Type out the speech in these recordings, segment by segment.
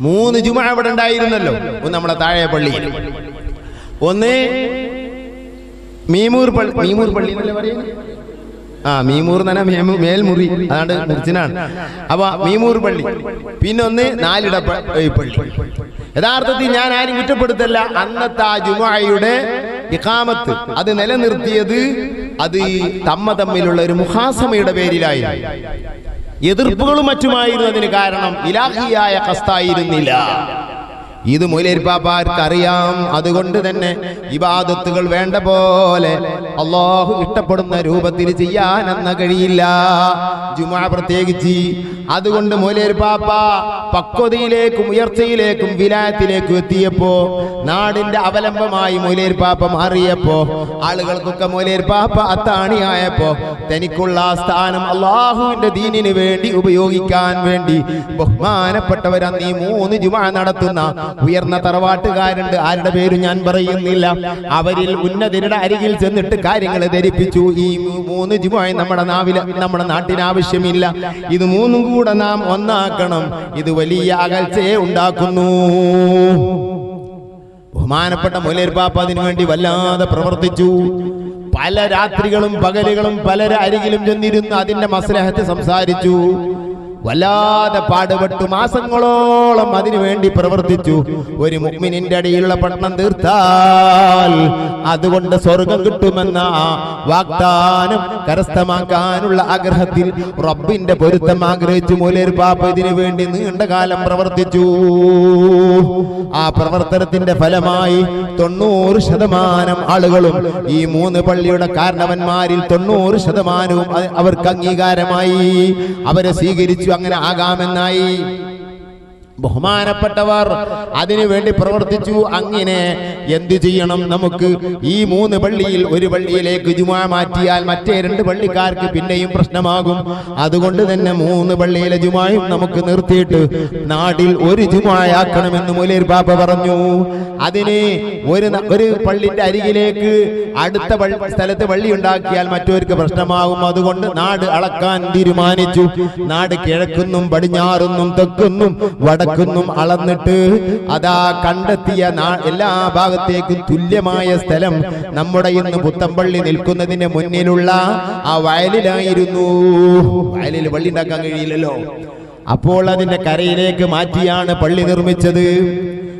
മൂന്ന് ജുമ അവിടെ ഉണ്ടായിരുന്നല്ലോ. ഒന്ന് നമ്മളെ താഴെ പള്ളി. ഒന്ന് മീമൂർ പള്ളി. മീമൂർ പള്ളി ആ മീമൂർ തന്നെ മേൽമുറി. അതാണ്ട് മുറിച്ചിനാണ്. അപ്പൊ മീമൂർ പള്ളി. പിന്നെ ഒന്ന് നാലിട പള്ളി. യഥാർത്ഥത്തിൽ ഞാൻ ആരും കുറ്റപ്പെടുത്തല്ല. അന്നത്തെ ആ ജുമായുടെ ഇഖാമത്ത്. അത് നിലനിർത്തിയത് അത് തമ്മ തമ്മിലുള്ള ഒരു മുഹാസമയുടെ പേരിലായി എതിർപ്പുകളും മറ്റുമായിരുന്നതിന് കാരണം ഇലാഹിയായ കസ്തായിരുന്നില്ല. ഇത് മൊയിലേരിപ്പാപ്പാർക്ക് അറിയാം അതുകൊണ്ട് തന്നെ ഇബാദത്തുകൾ വേണ്ട പോലെ അള്ളാഹു ഇഷ്ടപ്പെടുന്ന രൂപത്തിൽ ചെയ്യാൻ എന്ന കഴിയില്ല. ജുമാ പ്രത്യേകിച്ച്. അതുകൊണ്ട് മൊയിലേരിപ്പാപ്പ പക്വതയിലേക്കും ഉയർച്ചയിലേക്കും വിലായത്തിലേക്കും എത്തിയപ്പോ നാടിന്റെ അവലംബമായി മൊയിലേരിപ്പാപ്പ മാറിയപ്പോ ആളുകൾക്കൊക്കെ പാപ്പ അത്താണിയായപ്പോ തനിക്കുള്ള ആ സ്ഥാനം അള്ളാഹുവിന്റെ ദീനിന് വേണ്ടി ഉപയോഗിക്കാൻ വേണ്ടി ബഹുമാനപ്പെട്ടവരന്ന് ഈ മൂന്ന് ജുമാ നടത്തുന്ന ഉയർന്ന തറവാട്ടുകാരുണ്ട്. ആരുടെ പേര് ഞാൻ പറയുന്നില്ല. അവരിൽ ഉന്നതരുടെ അരികിൽ ചെന്നിട്ട് കാര്യങ്ങൾ ധരിപ്പിച്ചു. ഈ മൂന്ന് ജുമാ നമ്മുടെ നാവിൽ നമ്മുടെ നാട്ടിന് ആവശ്യമില്ല. ഇത് മൂന്നും കൂടെ നാം ഒന്നാക്കണം. ഇത് വലിയ അകൽച്ചയെ ഉണ്ടാക്കുന്നു. ബഹുമാനപ്പെട്ട മുലേർപ്പാപ്പ അതിനു വേണ്ടി വല്ലാതെ പ്രവർത്തിച്ചു. പല രാത്രികളും പകലുകളും പലരെ അരികിലും ചെന്നിരുന്ന് അതിന്റെ മസ്ലഹത്ത് സംസാരിച്ചു. വല്ലാതെ പാടുപെട്ടു മാസങ്ങളോളം അതിനു വേണ്ടി പ്രവർത്തിച്ചു. ഒരു മുഗ്മിനിന്റെ അടിയിലുള്ള പട്ടണം തീർത്താൽ അതുകൊണ്ട് സ്വർഗം കിട്ടുമെന്ന വാഗ്ദാനം കരസ്ഥമാക്കാനുള്ള ആഗ്രഹത്തിൽ റബ്ബിന്റെ പൊരുത്തം ആഗ്രഹിച്ചു. മൂലേർ പാപ്പ ഇതിനു വേണ്ടി നീണ്ടകാലം പ്രവർത്തിച്ചു. ആ പ്രവർത്തനത്തിന്റെ ഫലമായി തൊണ്ണൂറ് ശതമാനം ആളുകളും ഈ മൂന്ന് പള്ളിയുടെ കാരണവന്മാരിൽ തൊണ്ണൂറ് ശതമാനവും അവർക്ക് അംഗീകാരമായി. അവരെ സ്വീകരിച്ചു. അങ്ങനെ ആകാമെന്നായി. ബഹുമാനപ്പെട്ടവർ അതിനു വേണ്ടി പ്രവർത്തിച്ചു. അങ്ങനെ എന്ത് ചെയ്യണം നമുക്ക്? ഈ മൂന്ന് പള്ളിയിൽ ഒരു പള്ളിയിലേക്ക് ജുമാ മാറ്റിയാൽ മറ്റേ രണ്ട് പള്ളിക്കാർക്ക് പിന്നെയും പ്രശ്നമാകും. അതുകൊണ്ട് തന്നെ മൂന്ന് പള്ളിയിലെ ജുമായും നമുക്ക് നിർത്തിയിട്ട് നാടിൽ ഒരു ജുമായാക്കണമെന്ന് മുലേർ ബാബ പറഞ്ഞു. അതിന് ഒരു ഒരു പള്ളിന്റെ അരികിലേക്ക് അടുത്ത സ്ഥലത്ത് പള്ളി ഉണ്ടാക്കിയാൽ മറ്റവർക്ക് പ്രശ്നമാകും. അതുകൊണ്ട് നാട് അളക്കാൻ തീരുമാനിച്ചു. നാട് കിഴക്കുന്നും പടിഞ്ഞാറുന്നും തെക്കുന്നും വടക്കുന്നും അളന്നിട്ട് അതാ കണ്ടെത്തിയ എല്ലാ ഭാഗത്തേക്കും തുല്യമായ സ്ഥലം നമ്മുടെ ഇന്ന് പുത്തമ്പള്ളി നിൽക്കുന്നതിന് മുന്നിലുള്ള ആ വയലിലായിരുന്നു. വയലിൽ പള്ളി ഉണ്ടാക്കാൻ കഴിയില്ലല്ലോ. അപ്പോൾ അതിന്റെ കരയിലേക്ക് മാറ്റിയാണ് പള്ളി നിർമ്മിച്ചത്.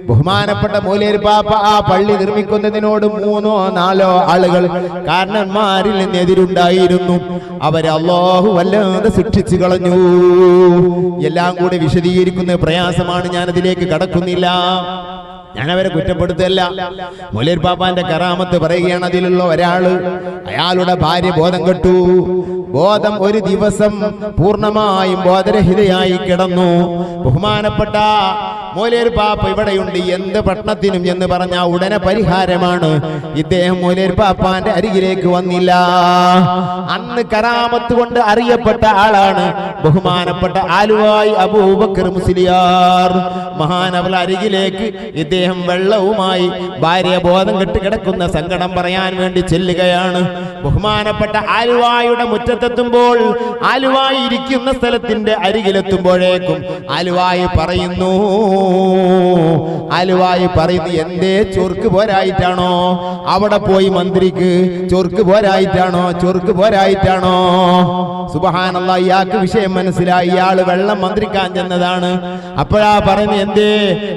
ബഹുമാനപ്പെട്ട മൂലേരി പാപ്പ ആ പള്ളി നിർമ്മിക്കുന്നതിനോട് മൂന്നോ നാലോ ആളുകൾ കാരണന്മാരിൽ നിന്ന് എതിരുണ്ടായിരുന്നു. അവരെ അള്ളാഹു വല്ലാതെ ശിക്ഷിച്ചു കളഞ്ഞു. എല്ലാം കൂടി വിശദീകരിക്കുന്ന പ്രയാസമാണ് ഞാൻ അതിലേക്ക് കടക്കുന്നില്ല. ഞാൻ അവരെ കുറ്റപ്പെടുത്തല്ല മുലേർ പാപ്പാന്റെ കറാമത്ത് പറയുകയാണ് അതിലുള്ള ഒരാൾ. അയാളുടെ ഭാര്യ ബോധം കെട്ടു. ബോധം ഒരു ദിവസം പൂർണമായും ബോധരഹിതയായി കിടന്നു. ബഹുമാനപ്പെട്ട മോലേർ പാപ്പ ഇവിടെയുണ്ട്. എന്ത് പട്ടണത്തിനും എന്ന് പറഞ്ഞ ഉടനെ പരിഹാരമാണ്. ഇദ്ദേഹം മോലേർ പാപ്പാന്റെ അരികിലേക്ക് വന്നില്ല. അന്ന് കരാമത്ത് കൊണ്ട് അറിയപ്പെട്ട ആളാണ് ബഹുമാനപ്പെട്ട ആലുവായി അബൂബക്കർ മുസ്ലിയാർ. മഹാനവൾ അരികിലേക്ക് ഇദ്ദേഹം വെള്ളവുമായി ഭാര്യ ബോധം കെട്ട് കിടക്കുന്ന സങ്കടം പറയാൻ വേണ്ടി ചെല്ലുകയാണ്. ബഹുമാനപ്പെട്ട ആലുവായുടെ മുറ്റത്തെത്തുമ്പോൾ ആലുവായി ഇരിക്കുന്ന സ്ഥലത്തിന്റെ അരികിലെത്തുമ്പോഴേക്കും ആലുവായി പറയുന്നു ആലുവായി പറയുന്നു എന്തേ ചൊർക്ക് പോരായിട്ടാണോ? അവിടെ പോയി മന്ത്രിക്ക് ചൊർക്ക് പോരായിട്ടാണോ? ചൊർക്ക് പോരായിട്ടാണോ? സുബഹാനല്ല ഇയാൾക്ക് വിഷയം മനസ്സിലായി. ഇയാൾ വെള്ളം മന്ത്രിക്കാൻ ചെന്നതാണ്. അപ്പോഴാ പറയുന്നത് എന്തേ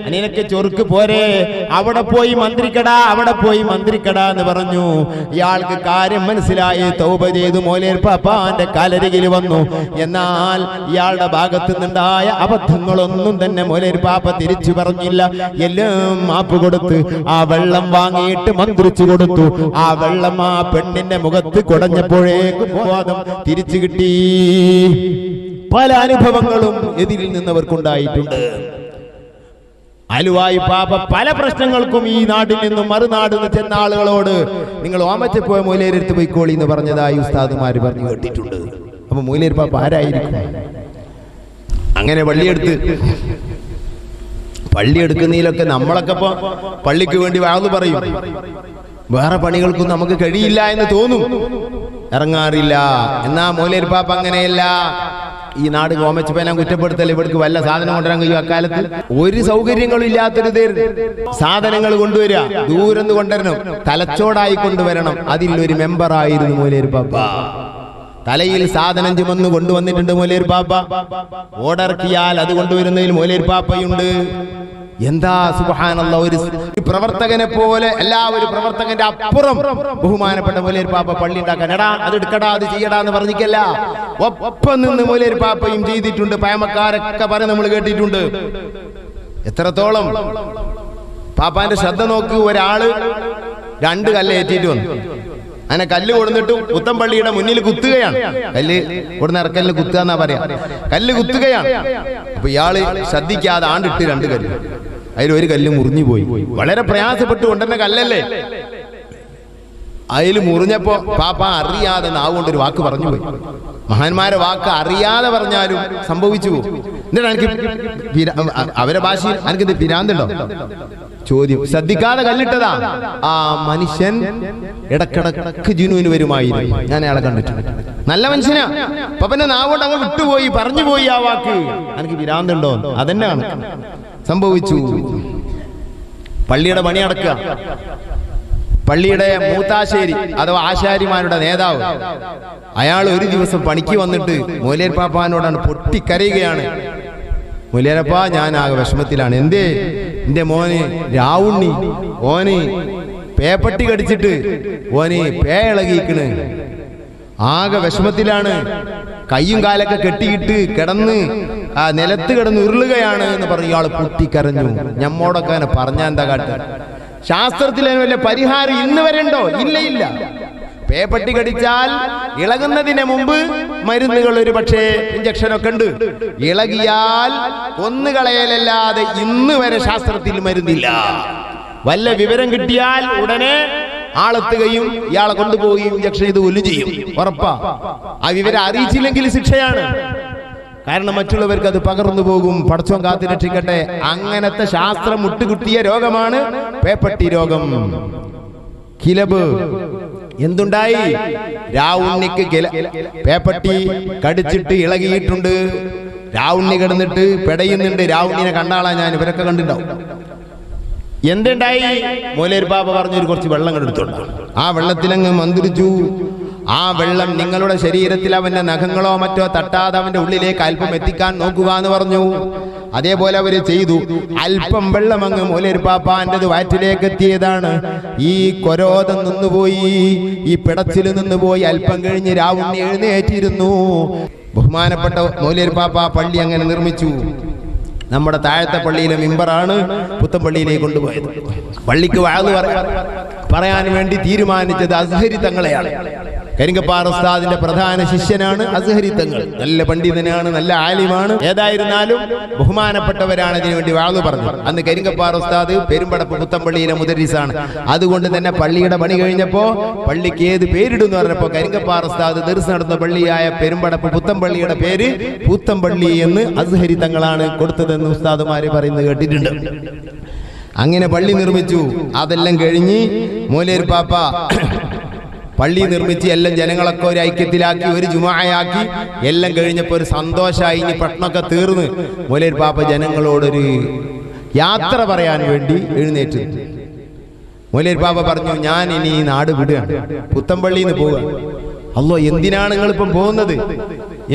നിനക്ക് ചൊർക്ക് പോരെ? അവിടെ പോയി മന്ത്രിക്കടാ അവിടെ പോയി മന്ത്രിക്കടാ എന്ന് പറഞ്ഞു. ഇയാൾക്ക് കാര്യം മനസ്സിലായി. തൗപ ചെയ്തു. മോലേർ പാപ്പാന്റെ കാലരികിൽ വന്നു. എന്നാൽ ഇയാളുടെ ഭാഗത്തു നിന്നുണ്ടായ അബദ്ധങ്ങളൊന്നും തന്നെ മോലേർ പാപ്പ തിരിച്ചു പറഞ്ഞില്ല. എല്ലാം മാപ്പ് കൊടുത്ത് ആ വെള്ളം വാങ്ങിയിട്ട് മന്ത്രിച്ചു കൊടുത്തു. ആ വെള്ളം ആ പെണ്ണിന്റെ മുഖത്ത് കുടഞ്ഞപ്പോഴേക്ക് ബോധം തിരിച്ചു കിട്ടി. പല അനുഭവങ്ങളും എതിരിൽ നിന്നവർക്കുണ്ടായിട്ടുണ്ട്. അലുവായി പാപ പല പ്രശ്നങ്ങൾക്കും ഈ നാട്ടിൽ നിന്നും മറുനാട് ചെന്ന ആളുകളോട് നിങ്ങൾ ഓമച്ച പോയ മൂലേരെടുത്ത് പോയിക്കോളി എന്ന് പറഞ്ഞതായി ഉസ്താദുമാര് പറഞ്ഞു കേട്ടിട്ടുണ്ട്. അപ്പൊ മൂലേർ പാപ്പ ആരായിരിക്കും? അങ്ങനെ പള്ളിയെടുത്ത് പള്ളി എടുക്കുന്നതിലൊക്കെ നമ്മളൊക്കെ ഇപ്പൊ പള്ളിക്ക് വേണ്ടി വാഴ്ന്നു പറയും. വേറെ പണികൾക്കും നമുക്ക് കഴിയില്ല എന്ന് തോന്നും. ഇറങ്ങാറില്ല. എന്നാ മൂലേർ പാപ്പ അങ്ങനെയല്ല. ഈ നാട് ഗോമച്ചപ്പേനെ കുറ്റപ്പെടുത്തൽ ഇവിടേക്ക് വല്ല സാധനം കൊണ്ടുവരാൻ കഴിയും അക്കാലത്ത്? ഒരു സൗകര്യങ്ങളും ഇല്ലാത്തൊരു ഇതായിരുന്നു സാധനങ്ങൾ കൊണ്ടുവരിക. ദൂരന്ന് കൊണ്ടുവരണം. തലച്ചോടായി കൊണ്ടുവരണം. അതിൽ ഒരു മെമ്പർ ആയിരുന്നു മൂലേര് പാപ്പ തലയിൽ സാധനം ചുമന്ന് കൊണ്ടുവന്നിട്ടുണ്ട് മൂലേർ പാപ്പ ഓടർക്കിയാൽ അത് കൊണ്ടുവരുന്നതിൽ മൂലേർ പാപ്പയുണ്ട് എന്താ സുബഹാനല്ല ഒരു പ്രവർത്തകനെ പോലെ എല്ലാവരും പ്രവർത്തകന്റെ അപ്പുറം ബഹുമാനപ്പെട്ട മൂലേർ പാപ്പ പള്ളി ഉണ്ടാക്കാൻ. എടാ അത് എടുക്കടാ അത് ചെയ്യടാ എന്ന് പറഞ്ഞിക്കല്ല. ഒപ്പം നിന്ന് മൂലേർ പാപ്പയും ചെയ്തിട്ടുണ്ട്. പയമക്കാരൊക്കെ പറഞ്ഞ് നമ്മൾ കേട്ടിട്ടുണ്ട്. എത്രത്തോളം? പാപ്പാന്റെ ശ്രദ്ധ നോക്കി ഒരാൾ രണ്ട് കല്ല് ഏറ്റിട്ട് വന്നു. അങ്ങനെ കല്ല് കൊടുത്തിട്ട് പുത്തമ്പള്ളിയുടെ മുന്നിൽ കുത്തുകയാണ്. കല്ല് കൊടുന്ന ഇറക്കലിന് കുത്തുക എന്നാ പറയാ. കല്ല് കുത്തുകയാണ്. അപ്പൊ ഇയാൾ ശ്രദ്ധിക്കാതെ ആണ്ടിട്ട് രണ്ട് കല്ല്. അതിൽ ഒരു കല്ല് മുറിഞ്ഞു പോയി. വളരെ പ്രയാസപ്പെട്ട്. കൊണ്ടുവന്ന കല്ലല്ലേ? അതിൽ മുറിഞ്ഞപ്പോ പാപ്പ അറിയാതെ നാവുകൊണ്ട് ഒരു വാക്ക് പറഞ്ഞു പോയി. മഹാന്മാരെ വാക്ക് അറിയാതെ പറഞ്ഞാലും സംഭവിച്ചു പോകും. എന്നിട്ട് എനിക്ക് അവരെ ഭാഷയിൽ എനിക്കിത് പിരാന്തുണ്ടോ? ചോദ്യം. ശ്രദ്ധിക്കാതെ കല്ലിട്ടതാ. ആ മനുഷ്യൻ ഇടക്കിടക്ക് ജിനുവിന് വരുമായിരുന്നു ഞാൻ അയാളെ കണ്ടിട്ടുണ്ട്. നല്ല മനുഷ്യനാ. പപ്പന്റെ നാവോട്ട് അങ്ങ് വിട്ടുപോയി. പറഞ്ഞു പോയി ആ വാക്ക്. എനിക്ക് വിരാന്തുണ്ടോ അതെന്നാണ് സംഭവിച്ചു. പള്ളിയുടെ പണി അടക്കുക പള്ളിയുടെ മൂത്താശ്ശേരി അഥവാ ആശാരിമാരുടെ നേതാവ്. അയാൾ ഒരു ദിവസം പണിക്ക് വന്നിട്ട് മോലേർ പാപ്പാനോടാണ് പൊട്ടിക്കരയുകയാണ്. മൂലേരപ്പ ഞാൻ ആകെ വിഷമത്തിലാണ്. എന്തേ? എന്റെ മോന് രാവുണ്ണി ഓന് പേപ്പട്ടി കടിച്ചിട്ട് ഓന് പേ ഇളകിക്കണ് ആകെ വിഷമത്തിലാണ്. കയ്യും കാലൊക്കെ കെട്ടിയിട്ട് കിടന്ന് ആ നിലത്ത് കിടന്ന് ഉരുളുകയാണ് എന്ന് പറഞ്ഞ ഇയാൾ പൊട്ടിക്കരഞ്ഞു. ഞമ്മോടൊക്കെ അങ്ങനെ പറഞ്ഞാ എന്താ കാട്ട്? ശാസ്ത്രത്തിൽ അതിന് വല്ല പരിഹാരം ഇന്ന് വരെ ഉണ്ടോ? ഇല്ല ഇല്ല. പേപ്പട്ടി കടിച്ചാൽ ഇളകുന്നതിന് മുമ്പ് മരുന്നുകൾ ഒരു പക്ഷേ ഇഞ്ചക്ഷൻ ഒക്കെ ഉണ്ട്. ഇളകിയാൽ കൊന്നുകളയലല്ലാതെ ഇന്ന് വരെ ശാസ്ത്രത്തിൽ മരുന്നില്ല. വല്ല വിവരം കിട്ടിയാൽ ഉടനെ ആളെത്തുകയും ഇയാളെ കൊണ്ടുപോവുകയും ഇഞ്ചക്ഷൻ ചെയ്ത് കൊല്ലും ചെയ്യും. ഉറപ്പാ. ആ വിവരം അറിയിച്ചില്ലെങ്കിൽ ശിക്ഷയാണ്. കാരണം മറ്റുള്ളവർക്ക് അത് പകർന്നു പോകും. പടച്ചോൻ കാത്തു രക്ഷിക്കട്ടെ. അങ്ങനത്തെ ശാസ്ത്രം മുട്ടുകുട്ടിയ രോഗമാണ് പേപ്പട്ടി രോഗം. കിലബ്. എന്തുണ്ടായി? രാവുണ്ണിക്ക് പേപ്പട്ടി കടിച്ചിട്ട് ഇളകിയിട്ടുണ്ട്. രാവുണ്ണി കിടന്നിട്ട് പെടയുന്നുണ്ട്. രാവുണ്ണിനെ കണ്ടാളാ ഞാൻ. ഇവരൊക്കെ കണ്ടിട്ടുണ്ടാവും. എന്തുണ്ടായി? മൂലേർ ബാബ പറഞ്ഞൊരു കുറച്ച് വെള്ളം കണ്ടെടുത്തോണ്ട് ആ വെള്ളത്തിലങ്ങ് മന്ത്രിച്ചു. ആ വെള്ളം നിങ്ങളുടെ ശരീരത്തിൽ അവന്റെ നഖങ്ങളോ മറ്റോ തട്ടാതെ അവന്റെ ഉള്ളിലേക്ക് അല്പം എത്തിക്കാൻ നോക്കുക എന്ന് പറഞ്ഞു. അതേപോലെ അവർ ചെയ്തു. അല്പം വെള്ളം അങ്ങ് മൂലൊരു പാപ്പാന്റെത് വയറ്റിലേക്ക് എത്തിയതാണ് ഈ കൊരോധം നിന്നുപോയി ഈ പിടച്ചിൽ നിന്നുപോയി അല്പം കഴിഞ്ഞ് രാവുണ്ണി എഴുന്നേറ്റിരുന്നു. ബഹുമാനപ്പെട്ട മൂലൊരു പാപ്പ പള്ളി അങ്ങനെ നിർമ്മിച്ചു. നമ്മുടെ താഴത്തെ പള്ളിയിലെ മെമ്പറാണ് പുത്തപ്പള്ളിയിലേക്ക് കൊണ്ടുപോയത്. പള്ളിക്ക് വാഴ പറയാൻ വേണ്ടി തീരുമാനിച്ചത് അസ്ഹരി തങ്ങളെയാണ്. കരിങ്കപ്പാറ ഉസ്താദിന്റെ പ്രധാന ശിഷ്യനാണ് അസ്ഹരി തങ്ങൾ നല്ല പണ്ഡിതനാണ് നല്ല ആലിമാണ്. ഏതായിരുന്നാലും ബഹുമാനപ്പെട്ടവരാണ് ഇതിനു വേണ്ടി വാഴ്ന്നു പറഞ്ഞത്. അന്ന് കരിങ്കപ്പാറ ഉസ്താദ് പെരുമ്പടപ്പ് പുത്തമ്പള്ളിയിലെ മുദരീസാണ്. അതുകൊണ്ട് തന്നെ പള്ളിയുടെ പണി കഴിഞ്ഞപ്പോ പള്ളിക്ക് ഏത് പേരിടുന്നു പറഞ്ഞപ്പോ കരിങ്കപ്പാറ ഉസ്താദ് ദർസ് നടന്ന പള്ളിയായ പെരുമ്പടപ്പ് പുത്തമ്പള്ളിയുടെ പേര് പൂത്തമ്പള്ളി എന്ന് അസ്ഹരി തങ്ങളാണ് കൊടുത്തതെന്ന് ഉസ്താദുമാര് പറയുന്നത് കേട്ടിട്ടുണ്ട്. അങ്ങനെ പള്ളി നിർമ്മിച്ചു. അതെല്ലാം കഴിഞ്ഞ് മൂലേർ പാപ്പ പള്ളി നിർമ്മിച്ച് എല്ലാം ജനങ്ങളൊക്കെ ഒരു ഐക്യത്തിലാക്കി ഒരു ജുമായാക്കി. എല്ലാം കഴിഞ്ഞപ്പോൾ ഒരു സന്തോഷമായി ഇനി പട്ടണമൊക്കെ തീർന്ന്. മൂലേർ പാപ്പ ജനങ്ങളോടൊരു യാത്ര പറയാൻ വേണ്ടി എഴുന്നേറ്റ്. മൂലേർ പാപ്പ പറഞ്ഞു ഞാൻ ഇനി ഈ നാട് വിടുകയാണ്. പുത്തമ്പള്ളിയിൽ നിന്ന് പോവുക അല്ലോ എന്തിനാണ് നിങ്ങളിപ്പം പോകുന്നത്?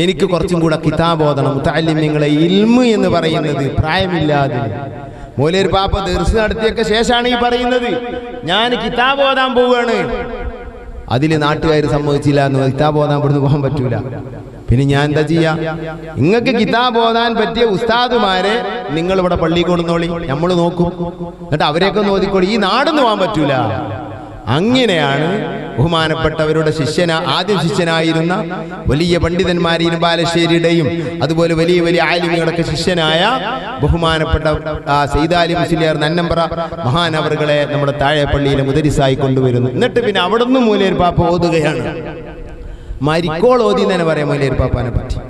എനിക്ക് കുറച്ചും കൂടെ കിതാബോധനം മുത്താലിം നിങ്ങളെ ഇൽമ് എന്ന് പറയുന്നത് പ്രായമില്ലാതെ. മൂലേർ പാപ്പ ദർശനം നടത്തിയൊക്കെ ശേഷമാണ് ഈ പറയുന്നത്. ഞാൻ കിതാബ് ഓതാൻ പോവുകയാണ്. അതിൽ നാട്ടുകാർ സമ്മതിച്ചില്ല എന്ന് കിതാബ് ഓതാൻ ഇവിടുന്ന് പോകാൻ പറ്റൂല. പിന്നെ ഞാൻ എന്താ ചെയ്യാ? നിങ്ങൾക്ക് കിതാബ് ഓതാൻ പറ്റിയ ഉസ്താദുമാരെ നിങ്ങൾ ഇവിടെ പള്ളി കൊണ്ടുവന്നോളി. നമ്മൾ നോക്കും. എന്നിട്ട് അവരെയൊക്കെ ഒന്ന് ഓതിക്കോളി. ഈ നാടൊന്നും പോകാൻ പറ്റൂല. അങ്ങനെയാണ് ബഹുമാനപ്പെട്ടവരുടെ ശിഷ്യന ആദ്യ ശിഷ്യനായിരുന്ന വലിയ പണ്ഡിതന്മാരെയും ബാലശ്ശേരിയുടെയും അതുപോലെ വലിയ വലിയ ആലിമികളൊക്കെ ശിഷ്യനായ ബഹുമാനപ്പെട്ട ആ, സൈദാലി മുസ്ലിയാർ നന്നമ്പറ മഹാനവറുകളെ നമ്മുടെ താഴെപ്പള്ളിയിലെ മുതരിസായി കൊണ്ടുവരുന്നു. എന്നിട്ട് പിന്നെ അവിടെ നിന്ന് മൂലേർ പാപ്പ ഓതുകയാണ്. മരിക്കോൾ ഓതി തന്നെ പറയാം മൂലേർ പാപ്പാനെ പറ്റി.